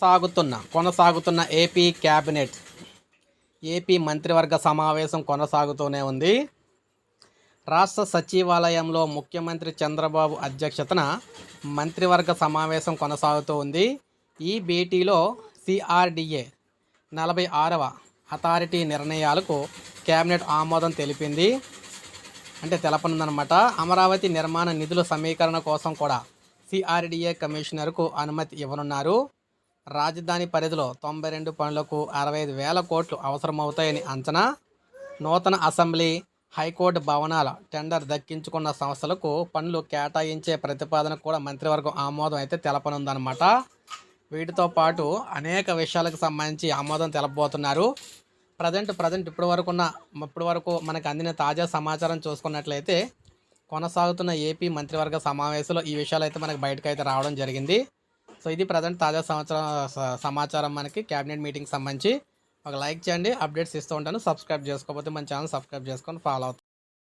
సాగుతున్న కొనసాగుతున్న AP cabinet AP మంత్రివర్గ సమావేశం కొనసాగుతూనే ఉంది. రాష్ట్ర సచివాలయంలో ముఖ్యమంత్రి చంద్రబాబు అధ్యక్షతన మంత్రివర్గ సమావేశం కొనసాగుతూ ఉంది. ఈ భేటీలో సిఆర్డిఏ నలభై ఆరవ అథారిటీ నిర్ణయాలకు కేబినెట్ ఆమోదం తెలిపింది. అంటే తెలపనుందనమాట అమరావతి నిర్మాణ నిధుల సమీకరణ కోసం కూడా సిఆర్డిఏ కమిషనర్కు అనుమతి ఇవ్వనున్నారు. రాజధాని పరిధిలో తొంభై రెండు పనులకు అరవై ఐదు వేల కోట్లు అవసరమవుతాయని అంచనా. నూతన అసెంబ్లీ హైకోర్టు భవనాల టెండర్ దక్కించుకున్న సంస్థలకు పనులు కేటాయించే ప్రతిపాదన కూడా మంత్రివర్గం ఆమోదం అయితే తెలపనుందనమాట వీటితో పాటు అనేక విషయాలకు సంబంధించి ఆమోదం తెలపబోతున్నారు. ప్రజెంట్ ప్రజెంట్ ఇప్పటి వరకు ఉన్న ఇప్పటి వరకు మనకు అందిన తాజా సమాచారం చూసుకున్నట్లయితే కొనసాగుతున్న ఏపీ మంత్రివర్గ సమావేశంలో ఈ విషయాలు అయితే మనకు బయటకు అయితే రావడం జరిగింది. సో ఇది ప్రజెంట్ తాజా సంవత్సరం స- సమాచారం మనకి క్యాబినెట్ మీటింగ్ సంబంధించి. ఒక లైక్ చేయండి అప్డేట్స్ ఇస్తూ ఉంటాను. సబ్స్క్రైబ్ చేసుకోకపోతే మన ఛానల్ సబ్స్క్రైబ్ చేసుకొని ఫాలో అవుతాను